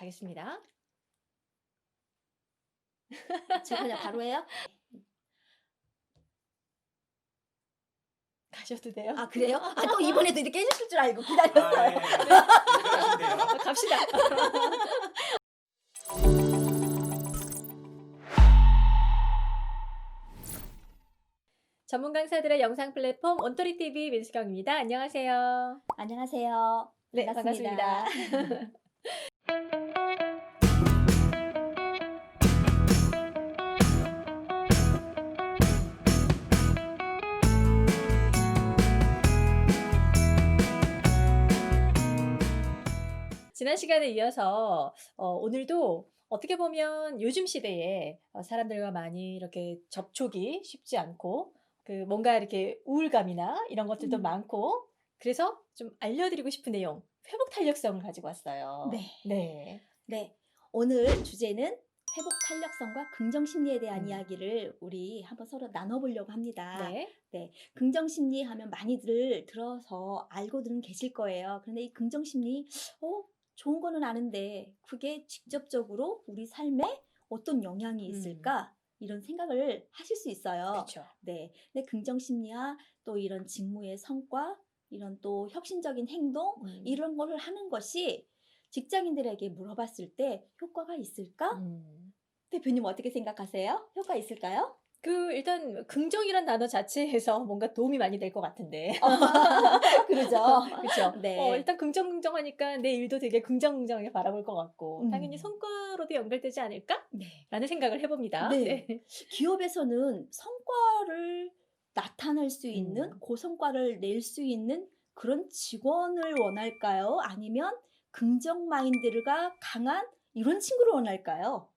가겠습니다. 제가 그냥 바로 해요? 가셔도 돼요. 아 그래요? 아 또 이번에도 이렇게 해주실 줄 알고 아, 기다렸어요. 예. 하시면 돼요. 아, 갑시다. 전문 강사들의 영상 플랫폼 온토리 TV 민수경입니다. 안녕하세요. 안녕하세요. 네, 반갑습니다. 반갑습니다. 지난 시간에 이어서 어, 오늘도 어떻게 보면 요즘 시대에 어, 사람들과 많이 이렇게 접촉이 쉽지 않고 그 뭔가 이렇게 우울감이나 이런 것들도 음. 많고 그래서 좀 알려드리고 싶은 내용 회복 탄력성을 가지고 왔어요. 네. 네. 네. 오늘 주제는 회복 탄력성과 긍정 심리에 대한 음. 이야기를 우리 한번 서로 나눠보려고 합니다. 네. 긍정 심리 하면 많이들 들어서 알고들은 계실 거예요. 그런데 이 긍정 심리, 어, 좋은 거는 아는데 그게 직접적으로 우리 삶에 어떤 영향이 음. 있을까? 이런 생각을 하실 수 있어요. 그렇죠. 네. 근데 긍정 심리와 또 이런 직무의 성과, 이런 또 혁신적인 행동, 음. 이런 거를 하는 것이 직장인들에게 물어봤을 때 효과가 있을까? 음. 대표님 어떻게 생각하세요? 효과 있을까요? 그 일단 긍정이란 단어 자체에서 뭔가 도움이 많이 될 것 같은데. 그러죠. 그렇죠. 네. 어, 일단 긍정 긍정하니까 내 일도 되게 긍정 긍정하게 바라볼 것 같고 음. 당연히 성과로도 연결되지 않을까라는 네. 생각을 해봅니다. 네. 기업에서는 성과를 나타낼 수 있는 음. 고성과를 낼 수 있는 그런 직원을 원할까요? 아니면 긍정 마인드가 강한 이런 친구를 원할까요?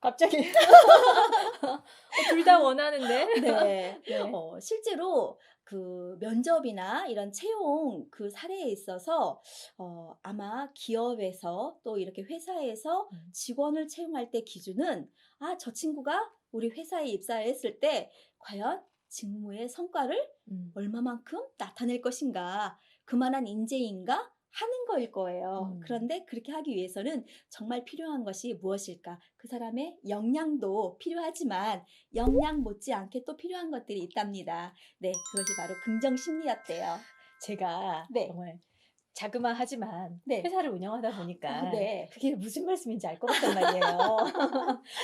갑자기 둘 다 원하는데. 네. 네. 어, 실제로 그 면접이나 이런 채용 그 사례에 있어서 어, 아마 기업에서 또 이렇게 회사에서 음. 직원을 채용할 때 기준은 아, 저 친구가 우리 회사에 입사했을 때 과연 직무의 성과를 음. 얼마만큼 나타낼 것인가, 그만한 인재인가 하는 거일 거예요. 음. 그런데 그렇게 하기 위해서는 정말 필요한 것이 무엇일까? 그 사람의 역량도 필요하지만 역량 못지않게 또 필요한 것들이 있답니다. 네, 그것이 바로 긍정 심리였대요. 제가 네. 정말 자그마하지만 네. 회사를 운영하다 보니까 아, 네. 그게 무슨 말씀인지 알 것 같단 말이에요.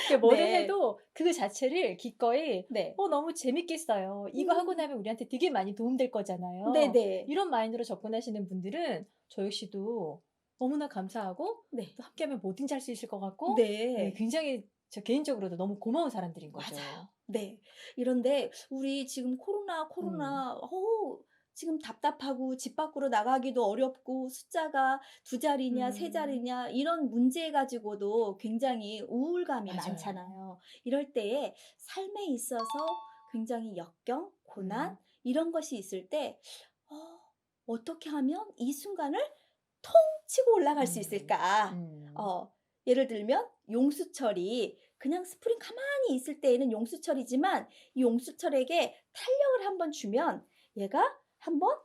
그게 뭐를 네. 해도 그 자체를 기꺼이 네. 어 너무 재밌겠어요. 이거 하고 음. 나면 우리한테 되게 많이 도움될 거잖아요. 네, 네. 이런 마인드로 접근하시는 분들은 저 역시도 너무나 감사하고 네. 또 함께하면 뭐든지 할 수 있을 것 같고 네. 네, 굉장히 저 개인적으로도 너무 고마운 사람들인 거죠. 맞아요. 네. 이런데 우리 지금 코로나 코로나 음. 어 지금 답답하고 집 밖으로 나가기도 어렵고 숫자가 두 자리냐 세 음. 자리냐 이런 문제 가지고도 굉장히 우울감이 맞아요. 많잖아요. 이럴 때에 삶에 있어서 굉장히 역경, 고난 음. 이런 것이 있을 때 어, 어떻게 하면 이 순간을 통 치고 올라갈 수 음. 있을까? 음. 어, 예를 들면 용수철이 그냥 스프링 가만히 있을 때에는 용수철이지만 이 용수철에게 탄력을 한번 주면 얘가 한번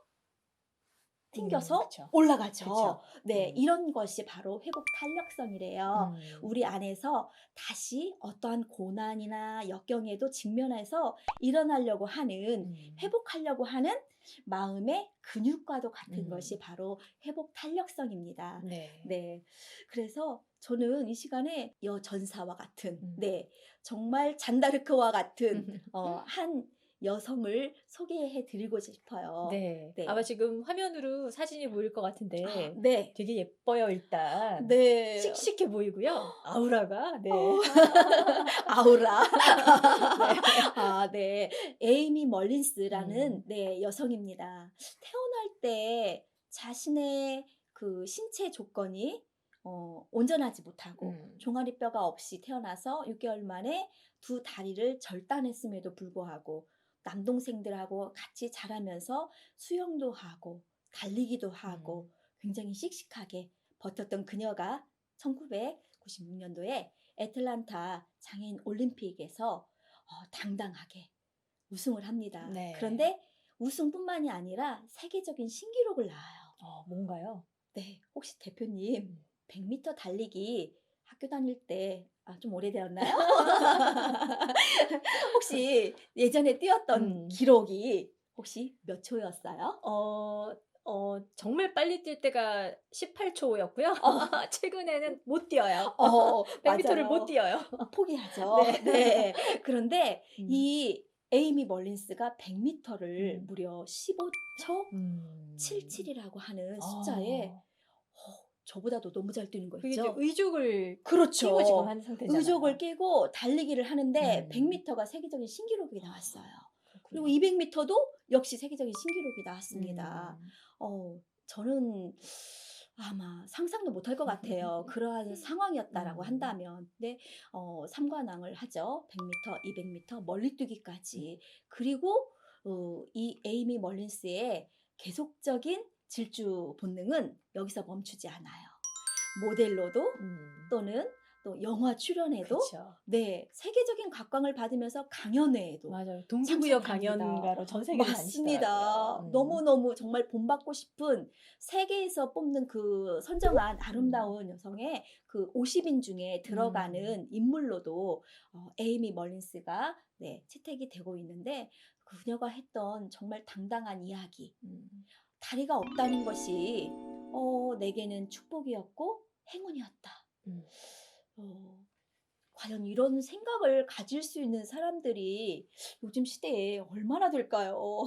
튕겨서 음. 올라가죠. 그쵸. 네, 음. 이런 것이 바로 회복 탄력성이래요. 음. 우리 안에서 다시 어떠한 고난이나 역경에도 직면해서 일어나려고 하는 음. 회복하려고 하는 마음의 근육과도 같은 음. 것이 바로 회복 탄력성입니다. 네. 네. 그래서 저는 이 시간에 여 전사와 같은, 음. 네. 정말 잔다르크와 같은, 어, 한 여성을 소개해 드리고 싶어요. 네. 네. 아마 지금 화면으로 사진이 보일 것 같은데 아, 네. 되게 예뻐요 일단. 네. 씩씩해 보이고요. 아우라가 네. 어. 아우라. 아, 네. 에이미 멀린스라는 음. 네, 여성입니다. 태어날 때 자신의 그 신체 조건이 어, 온전하지 못하고 음. 종아리 뼈가 없이 태어나서 6개월 만에 두 다리를 절단했음에도 불구하고 남동생들하고 같이 자라면서 수영도 하고 달리기도 하고 굉장히 씩씩하게 버텼던 그녀가 1996년도에 애틀란타 장애인 올림픽에서 어, 당당하게 우승을 합니다. 네. 그런데 우승뿐만이 아니라 세계적인 신기록을 낳아요. 어, 뭔가요? 네, 혹시 대표님 100m 달리기 학교 다닐 때 아, 좀 오래되었나요? 혹시 예전에 뛰었던 음. 기록이 혹시 몇 초였어요? 어, 어, 정말 빨리 뛸 때가 18초였고요. 최근에는 못 뛰어요. 어, 100m를 맞아요. 못 뛰어요. 포기하죠. 네. 네. 그런데 음. 이 에이미 멀린스가 100m를 음. 무려 15초 음. 77이라고 하는 숫자에 아, 저보다도 너무 잘 뛰는 거 그게 이제. 의족을 그렇죠. 끼고 지금 한 상태잖아요. 의족을 끼고 달리기를 하는데 음. 100m가 세계적인 신기록이 나왔어요. 그리고 그렇군요. 200m도 역시 세계적인 신기록이 나왔습니다. 음. 어, 저는 아마 상상도 못할 것 같아요. 그러한 상황이었다라고 음. 한다면. 근데 어, 삼관왕을 하죠. 100m, 200m, 멀리 뛰기까지. 그리고 어, 이 에이미 멀린스의 계속적인 질주 본능은 여기서 멈추지 않아요. 모델로도 음. 또는 또 영화 출연에도 그쵸. 네 세계적인 각광을 받으면서 강연회에도 맞아요. 동기부여. 강연가로 전 세계를 맞습니다. 음. 너무 너무 정말 본받고 싶은 세계에서 뽑는 그 선정한 아름다운 여성의 그 50인 중에 들어가는 인물로도 어, 에이미 멀린스가 네, 채택이 되고 있는데 그녀가 했던 정말 당당한 이야기. 음. 다리가 없다는 것이 어, 내게는 축복이었고 행운이었다. 음. 어, 과연 이런 생각을 가질 수 있는 사람들이 요즘 시대에 얼마나 될까요?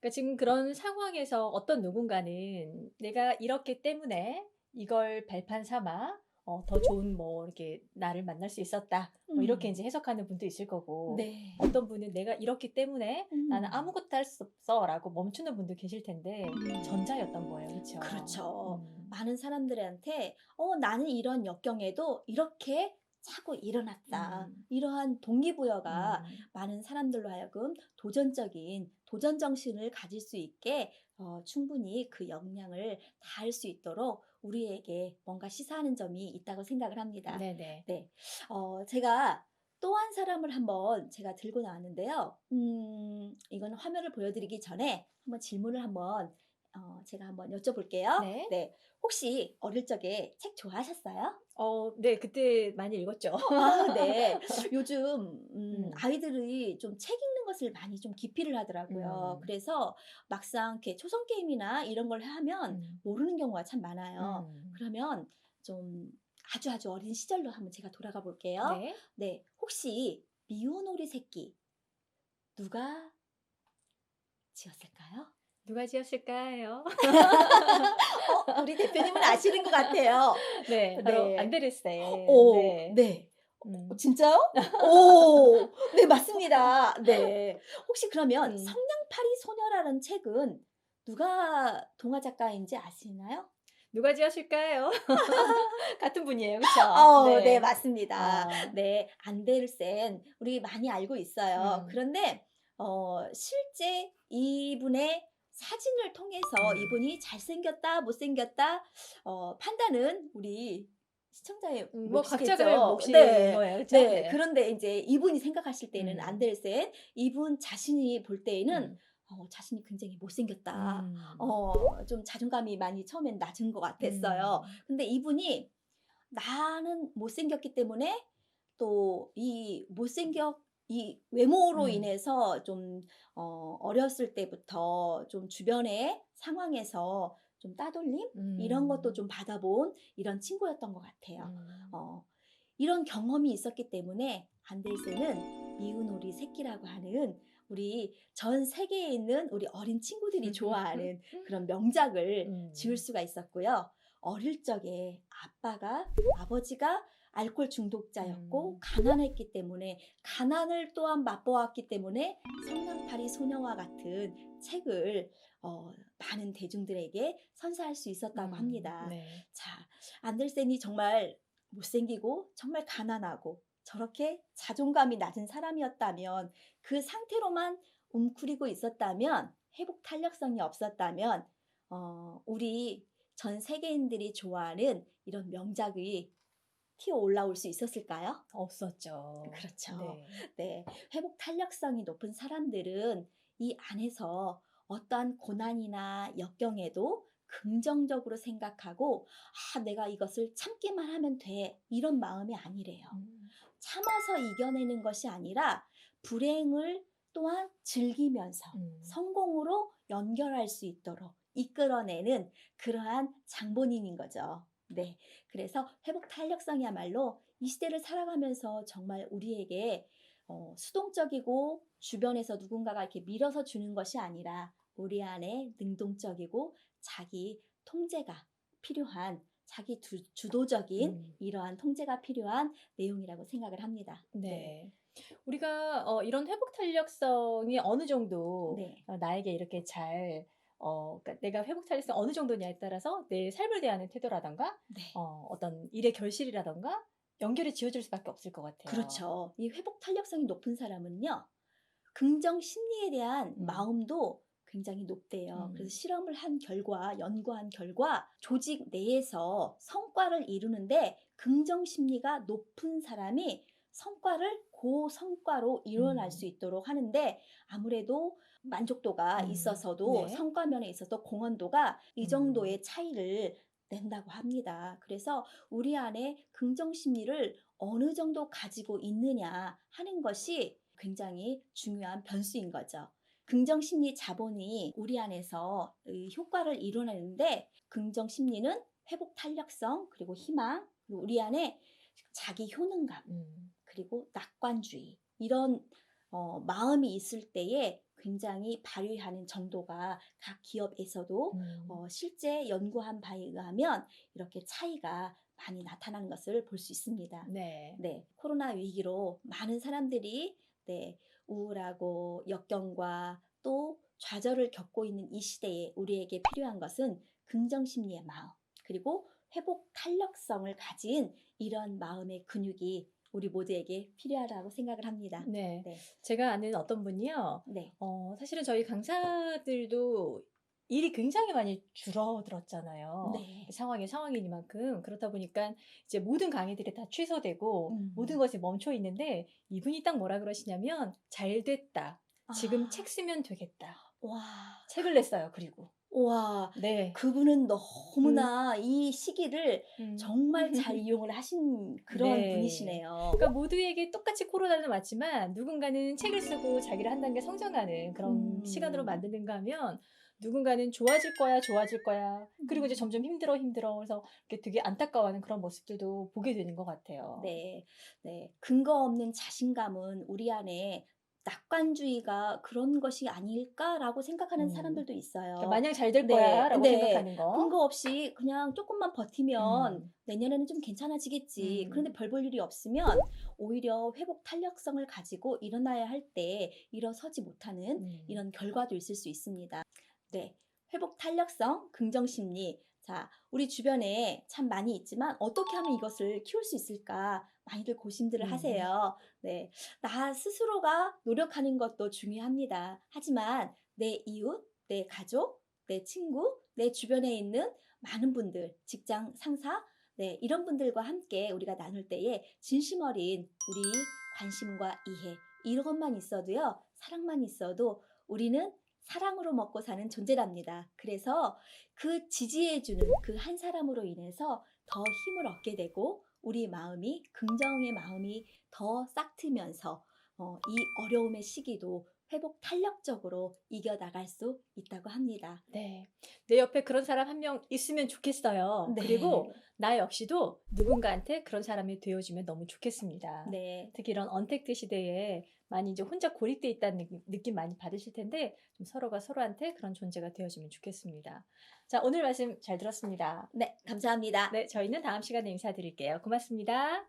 그러니까 지금 그런 상황에서 어떤 누군가는 내가 이렇기 때문에 이걸 발판 삼아 어, 더 좋은 뭐 이렇게 나를 만날 수 있었다. 뭐 이렇게 음. 이제 해석하는 분도 있을 거고 네. 어떤 분은 내가 이렇기 때문에 음. 나는 아무것도 할 수 없어라고 멈추는 분도 계실 텐데 음. 전자였던 거예요, 그렇죠? 그렇죠. 많은 사람들한테 어, 나는 이런 역경에도 이렇게 차고 일어났다. 음. 이러한 동기부여가 많은 사람들로 하여금 도전적인 도전 정신을 가질 수 있게 어, 충분히 그 역량을 다할 수 있도록 우리에게 뭔가 시사하는 점이 있다고 생각을 합니다. 네네. 네. 어, 제가 또 한 사람을 한번 제가 들고 나왔는데요. 음, 이건 화면을 보여드리기 전에 한번 질문을 한번 어, 제가 한번 여쭤볼게요. 네. 혹시 어릴 적에 책 좋아하셨어요? 어, 네, 그때 많이 읽었죠. 아, 네. 요즘 음, 음. 아이들이 좀 책 읽는 것을 많이 좀 기피를 하더라고요. 음. 그래서 막상 이렇게 초성 게임이나 이런 걸 하면 음. 모르는 경우가 참 많아요. 음. 그러면 좀 아주 아주 어린 시절로 한번 제가 돌아가 볼게요. 네. 네, 혹시 미운오리 새끼 누가 지었을까요? 누가 지었을까요? 어, 우리 대표님은 아시는 것 같아요. 네, 바로 네. 안데르센. 오, 네. 네. 음. 어, 진짜요? 오, 네, 맞습니다. 네. 혹시 그러면 음. 성냥팔이 소녀라는 책은 누가 동화 작가인지 아시나요? 누가 지었을까요? 같은 분이에요, 그렇죠? 어, 네, 맞습니다. 아. 네, 안데르센 우리 많이 알고 있어요. 음. 그런데 어, 실제 이분의 사진을 통해서 음. 이분이 잘생겼다, 못생겼다 어, 판단은 우리 시청자의 음, 뭐. 각자의 몫인 네. 거예요, 그렇죠? 네, 그런데 이제 이분이 생각하실 때는 음. 안데르센 이분 자신이 볼 때에는 음. 어, 자신이 굉장히 못생겼다. 음. 어, 좀 자존감이 많이 처음엔 낮은 것 같았어요. 음. 근데 이분이 나는 못생겼기 때문에 또 이 못생겨 이 외모로 음. 인해서 좀 어, 어렸을 때부터 좀 주변의 상황에서 좀 따돌림 이런 것도 음. 좀 받아본 이런 친구였던 것 같아요. 음. 어, 이런 경험이 있었기 때문에 안델센은 미운오리 새끼라고 하는 우리 전 세계에 있는 우리 어린 친구들이 좋아하는 그런 명작을 음. 지을 수가 있었고요. 어릴 적에 아빠가 아버지가 알코올 중독자였고 음. 가난했기 때문에 가난을 또한 맛보았기 때문에 성냥팔이 소녀와 같은 책을 어, 많은 대중들에게 선사할 수 있었다고 음. 합니다. 네. 자, 안델센이 정말 못생기고 정말 가난하고 저렇게 자존감이 낮은 사람이었다면 그 상태로만 웅크리고 있었다면 회복 탄력성이 없었다면 어, 우리 전 세계인들이 좋아하는 이런 명작이 튀어 올라올 수 있었을까요? 없었죠. 그렇죠. 네. 네, 회복 탄력성이 높은 사람들은 이 안에서 어떠한 고난이나 역경에도 긍정적으로 생각하고 아, 내가 이것을 참기만 하면 돼. 이런 마음이 아니래요. 음. 참아서 이겨내는 것이 아니라 불행을 또한 즐기면서 음. 성공으로 연결할 수 있도록 이끌어내는 그러한 장본인인 거죠. 네. 그래서 회복 탄력성이야말로 이 시대를 살아가면서 정말 우리에게 어, 수동적이고 주변에서 누군가가 이렇게 밀어서 주는 것이 아니라 우리 안에 능동적이고 자기 통제가 필요한 자기 두- 주도적인 음. 이러한 통제가 필요한 내용이라고 생각을 합니다. 네. 우리가 어, 이런 회복 탄력성이 어느 정도 네. 어, 나에게 이렇게 잘 어, 그러니까 내가 회복 탄력성 어느 정도냐에 따라서 내 삶을 대하는 태도라던가 네. 어, 어떤 일의 결실이라던가 연결이 지어질 수밖에 없을 것 같아요. 그렇죠. 이 회복 탄력성이 높은 사람은요, 긍정 심리에 대한 음. 마음도 굉장히 높대요. 음. 그래서 실험을 한 결과, 연구한 결과, 조직 내에서 성과를 이루는데 긍정 심리가 높은 사람이 성과를 고성과로 일어날 음. 수 있도록 하는데 아무래도 만족도가 음. 있어서도 네. 성과면에 있어서 공헌도가 이 음. 정도의 차이를 낸다고 합니다. 그래서 우리 안에 긍정 심리를 어느 정도 가지고 있느냐 하는 것이 굉장히 중요한 변수인 거죠. 긍정 심리 자본이 우리 안에서 이 효과를 이루는데 긍정 심리는 회복 탄력성 그리고 희망 그리고 우리 안에 자기 효능감 음. 그리고 낙관주의 이런 어, 마음이 있을 때에 굉장히 발휘하는 정도가 각 기업에서도 음. 어, 실제 연구한 바에 의하면 이렇게 차이가 많이 나타나는 것을 볼 수 있습니다. 네. 네, 코로나 위기로 많은 사람들이 네, 우울하고 역경과 또 좌절을 겪고 있는 이 시대에 우리에게 필요한 것은 긍정 심리의 마음, 그리고 회복 탄력성을 가진 이런 마음의 근육이 우리 모두에게 필요하다고 생각을 합니다. 네. 네. 제가 아는 어떤 분이요. 네. 어, 사실은 저희 강사들도 일이 굉장히 많이 줄어들었잖아요. 네. 상황이 상황이니만큼 그렇다 보니까 이제 모든 강의들이 다 취소되고 음. 모든 것이 멈춰 있는데 이분이 딱 뭐라 그러시냐면 잘 됐다. 지금 아. 책 쓰면 되겠다. 와. 책을 냈어요. 그리고 와. 네. 그분은 너무나 이 시기를 음. 정말 잘 이용을 하신 그런 네. 분이시네요. 그러니까 모두에게 똑같이 코로나는 왔지만 누군가는 책을 쓰고 자기를 한 단계 성장하는 그런 음. 시간으로 만드는가 하면 누군가는 좋아질 거야, 좋아질 거야. 그리고 이제 음. 점점 힘들어, 힘들어. 그래서 이렇게 되게 안타까워하는 그런 모습들도 보게 되는 것 같아요. 네, 네. 근거 없는 자신감은 우리 안에 낙관주의가 그런 것이 아닐까라고 생각하는 음. 사람들도 있어요. 그러니까 마냥 잘될 네, 거야라고 네. 생각하는 거. 근거 없이 그냥 조금만 버티면 음. 내년에는 좀 괜찮아지겠지. 음. 그런데 별 볼 일이 없으면 오히려 회복 탄력성을 가지고 일어나야 할 때 일어서지 못하는 음. 이런 결과도 있을 수 있습니다. 네. 회복 탄력성, 긍정 심리. 자, 우리 주변에 참 많이 있지만 어떻게 하면 이것을 키울 수 있을까? 많이들 고심들을 음. 하세요. 네. 나 스스로가 노력하는 것도 중요합니다. 하지만 내 이웃, 내 가족, 내 친구, 내 주변에 있는 많은 분들, 직장 상사, 네, 이런 분들과 함께 우리가 나눌 때에 진심 어린 우리 관심과 이해, 이것만 있어도요, 사랑만 있어도 우리는 사랑으로 먹고 사는 존재랍니다. 그래서 그 지지해주는 그 한 사람으로 인해서 더 힘을 얻게 되고 우리 마음이 긍정의 마음이 더 싹 트면서 어, 이 어려움의 시기도 회복 탄력적으로 이겨나갈 수 있다고 합니다. 네. 내 옆에 그런 사람 한 명 있으면 좋겠어요. 네. 그리고 나 역시도 누군가한테 그런 사람이 되어주면 너무 좋겠습니다. 네. 특히 이런 언택트 시대에 많이 이제 혼자 고립돼 있다는 느낌, 느낌 많이 받으실 텐데 좀 서로가 서로한테 그런 존재가 되어주면 좋겠습니다. 자, 오늘 말씀 잘 들었습니다. 네, 감사합니다. 네, 저희는 다음 시간에 인사드릴게요. 고맙습니다.